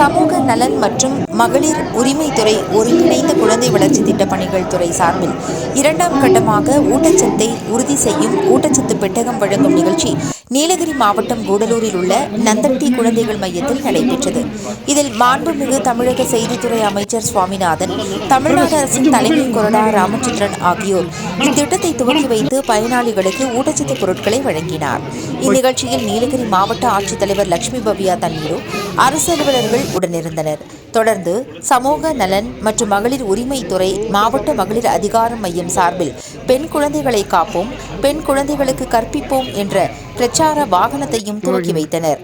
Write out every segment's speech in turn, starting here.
சமூக நலன் மற்றும் மகளிர் உரிமைத்துறை ஒருங்கிணைந்த குழந்தை வளர்ச்சி திட்ட பணிகள் துறை சார்பில் இரண்டாம் கட்டமாக ஊட்டச்சத்தை உறுதி செய்யும் ஊட்டச்சத்து பெட்டகம் வழங்கும் நிகழ்ச்சி நீலகிரி மாவட்டம் கூடலூரில் உள்ள நந்தட்டி குழந்தைகள் மையத்தில் நடைபெற்றது. இதில் மாண்புமிகு தமிழக செய்தித்துறை அமைச்சர் சுவாமிநாதன் தமிழ்நாடு அரசின் தலைமை கொறடா ராமச்சந்திரன் ஆகியோர் இத்திட்டத்தை துவக்கி வைத்து பயனாளிகளுக்கு ஊட்டச்சத்து பொருட்களை வழங்கினார். இந்நிகழ்ச்சியில் நீலகிரி மாவட்ட ஆட்சித்தலைவர் லட்சுமி பவ்யா தண்ணீரு அரசு அலுவலர்கள் உடனிருந்தனர் தொடர்ந்து சமூக நலன் மற்றும் மகளிர் உரிமைத்துறை மாவட்ட மகளிர் அதிகாரம் மையம் சார்பில் பெண் குழந்தைகளை காப்போம் பெண் குழந்தைகளுக்கு கற்பிப்போம் என்ற பிரச்சார வாகனத்தையும் துவக்கி வைத்தனர்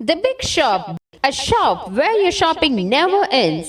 The Big Shop, a shop where your shopping never ends.